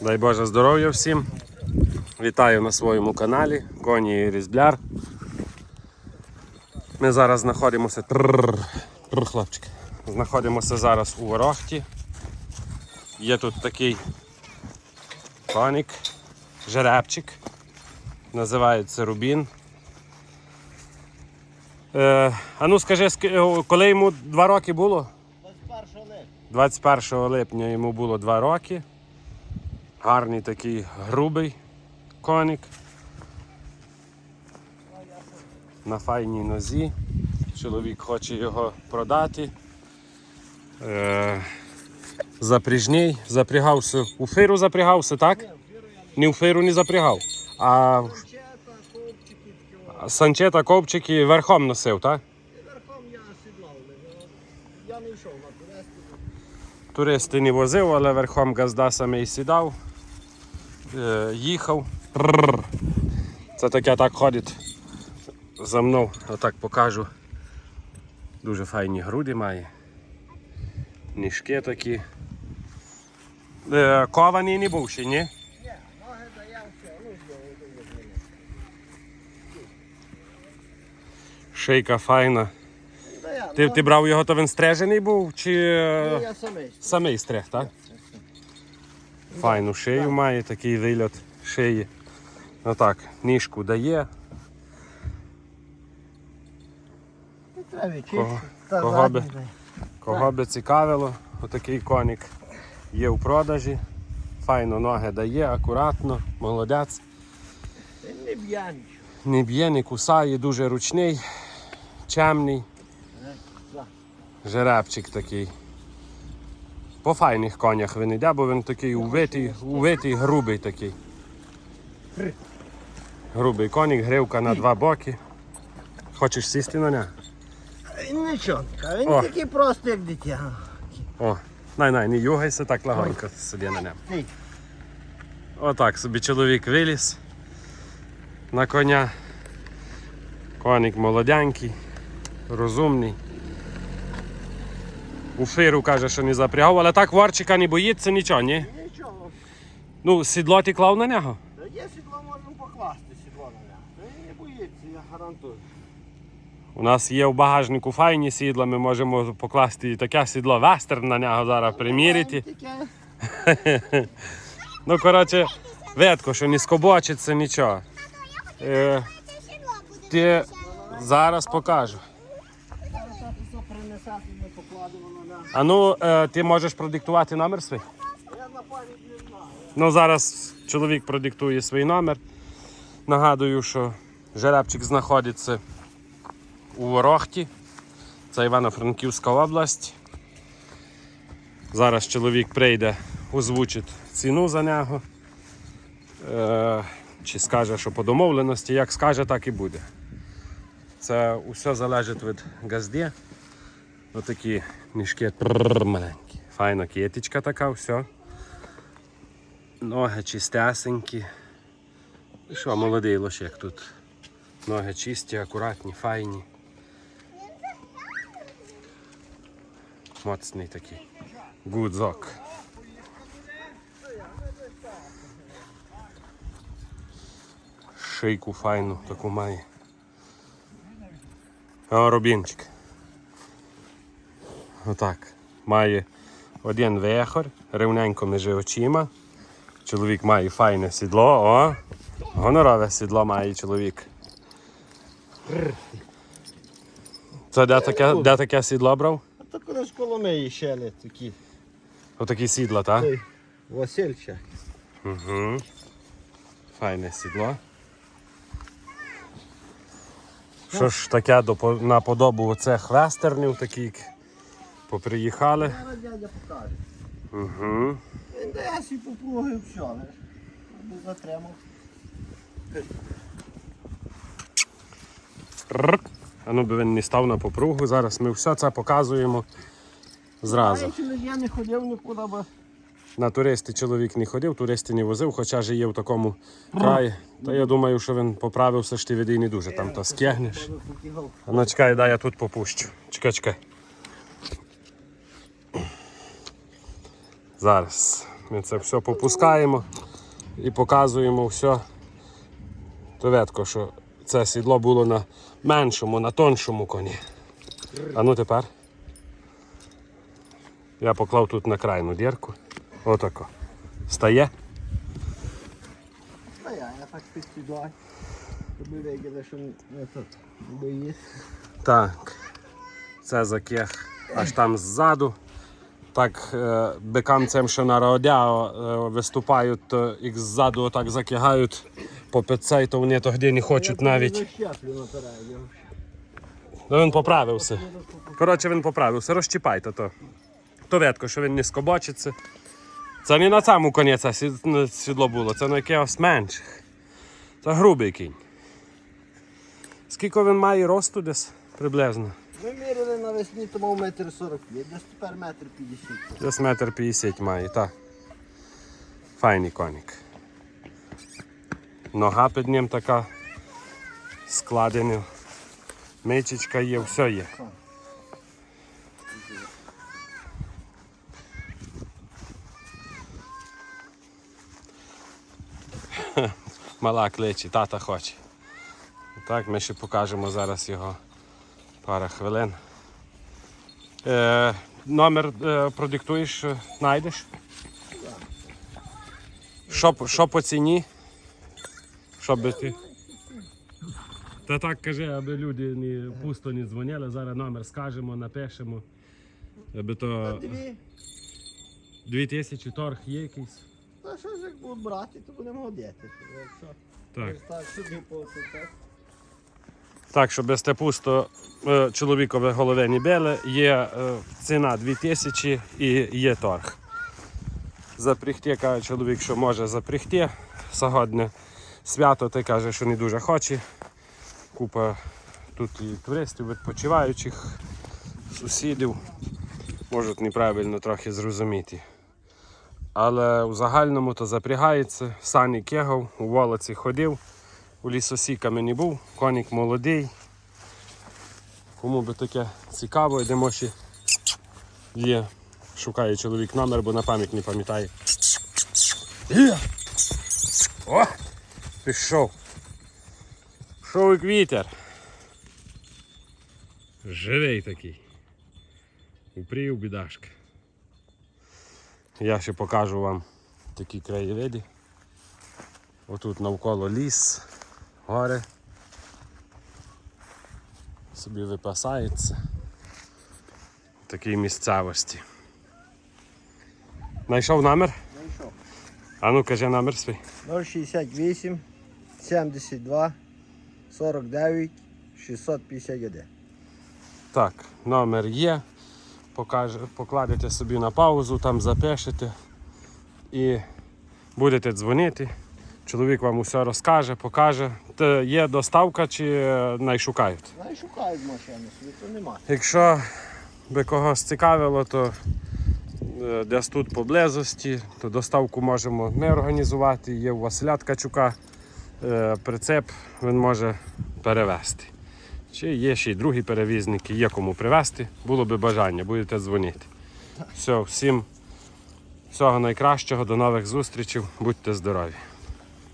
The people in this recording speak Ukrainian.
Дай Боже здоров'я всім. Вітаю на своєму каналі Коні і Різбляр. Ми зараз знаходимося. Трррр, трррр, хлопчики. Знаходимося зараз у Ворохті. Є тут такий коник, жеребчик. Називається Рубін. Е, а ну скажи, е, коли йому два роки було? 21 липня. 21 липня йому було 2 роки. Гарний такий грубий коник. На файній нозі. Чоловік хоче його продати. Е, запряжний. Запрягався. У фиру запрягався, так? Ні у фиру не запрягав. А санчета ковчики верхом носив, так? Верхом я сідлав. не- Я не йшов на турести. Туристи не возив, але верхом газда самий сідав, е, їхав. Це таке так ходить за мною, отак покажу. Дуже файні груди має. Ніжки такі. Е, кований не був ще, ні? Ну, файна. Ти, ти брав його, то він стрижений був чи е, Я самий. самий стриг, так? Файну шию має, такий вигляд шиї. Отак, ніжку дає. Кого- кого би? Кого би цікавило, отакий коник є в продажі. Файно ноги дає, акуратно, молодець. Не б'є нічого. Не б'є, не кусає, дуже ручний, чемний. Жеребчик такий. По файних конях він йде, бо він такий увитий, увитий, грубий такий. Грубий конік, гривка на два боки. Хочеш сісти на нього? Він нічого. Він О. такий простий, як дитя. О, най-най, не югайся, так легонько собі на ньому. Отак собі чоловік виліз на коня. Коник молоденький, розумний. У фиру каже, що не запрягав, але так ворчика не боїться нічого, ні? Нічого. Ну, сідло ти клав на нього. Та Є сідло, можна покласти сідло на нього. Та не боїться, я гарантую. У нас є в багажнику файні сідла, ми можемо покласти і таке сідло вестерн на нього зараз приміряти. Ну, коротше, видко, що не скобочиться нічого. Е, ти зараз покажу. Зараз я все принесати, ми покладемо на нього. А ну, е, ти можеш продиктувати номер свій? Я на пам'ять. Ну, зараз чоловік продиктує свій номер. Нагадую, що жеребчик знаходиться у Ворохті. Це Івано-Франківська область. Зараз чоловік прийде, озвучить ціну за нього. Е, чи скаже, що по домовленості, як скаже, так і буде. Це усе залежить від газді. Отакі мішки маленькі. Файна кітечка така, все. Ноги чистесенькі. І що, молодий лошик тут. Ноги чисті, акуратні, файні. Моцний такий. Гудзок. Шийку файну таку має. О, Рубінчик. Отак. Має один вехор, рівненько між очима. Чоловік має файне сідло, о! Гонорове сідло має чоловік. Це де таке, де таке сідло брав? А то коли з Коломиї ще не такі. Отакі сідла, так? Той Васильчак. Угу. Файне сідло. Що ж таке до, по- на подобу оцих вестернів такі поприїхали. Зараз дядя покаже. Угу. Він дає сі попруги все, не затримав. А ну би він не став на попругу. Зараз ми все це показуємо зразу. Я не ходив нікуди, бо На туристи чоловік не ходив, туристи не возив, хоча ж є в такому краї. Та я думаю, що він поправився, що ти веди не дуже там то скигнеш. покігав. А ну чекай, дай я тут попущу. Чекай, чекай. Зараз. Ми це все попускаємо і показуємо все. То що це сідло було на меншому, на тоншому коні. А ну тепер. Я поклав тут на крайну дірку. Отако. Стає. Та я, так тут. Так. Це заких аж там ззаду. Так е, що на радіо е, виступають, то їх ззаду отак закигають по пецей, то вони тоді не хочуть навіть. Ну він поправився. Коротше, він поправився. Розчіпайте то. То ветко, що він не скобочиться. Це не на цьому коні сідло було, це на якихось менших. Це грубий кінь. Скільки він має росту десь приблизно? Ми міряли навесні, тому метр сорок п'ять, десь тепер метр п'ятдесят. Десь метр п'ятдесят має, так. Файний коник. Нога під ним така складена. Мичечка є, все є. Мала кличе, тата хоче. Так, ми ще покажемо зараз його пара хвилин. Е, номер е, продиктуєш, е, знайдеш? Що, по- що по ціні? Що би ти? Та так кажи, аби люди не пусто не дзвонили. Зараз номер скажемо, напишемо. Аби то Дві. дві тисячі торг є якийсь. Та що ж як будуть брати, то будемо. Якщо Так. так собі посипати. Так, щоб без те пусто е, чоловікові голови не били, є е, ціна 2000 і є торг. Запрягти, каже чоловік, що може запрягти. Сьогодні свято, ти каже, що не дуже хоче. Купа тут і туристів, відпочиваючих, сусідів. Можуть неправильно трохи зрозуміти. Але у загальному то запрягається. Сані кегав, у волоці ходив. У лісосіками не був, коник молодий. Кому би таке цікаво, йдемо ще є. Шукає чоловік номер, бо на пам'ять не пам'ятає. Є! О! Пішов. Пішов як вітер. Живий такий. Упрів бідашка. Я ще покажу вам такі краєвиди. Отут навколо ліс, гори. Собі випасається. В такій місцевості. Знайшов номер? Знайшов. А ну кажи номер свій. 068 72 49 651. Так, номер є. Покаже, покладете собі на паузу, там запишете і будете дзвонити. Чоловік вам усе розкаже, покаже. Те є доставка чи е, найшукають. Знай, шукають машину, світу нема. Якщо би когось цікавило, то е, десь тут поблизості, то доставку можемо ми організувати. Є у Василя Ткачука е, прицеп, він може перевезти. Чи є ще й другі перевізники, є кому привезти, було би бажання, будете дзвонити. Все, всім всього найкращого, до нових зустрічей, будьте здорові.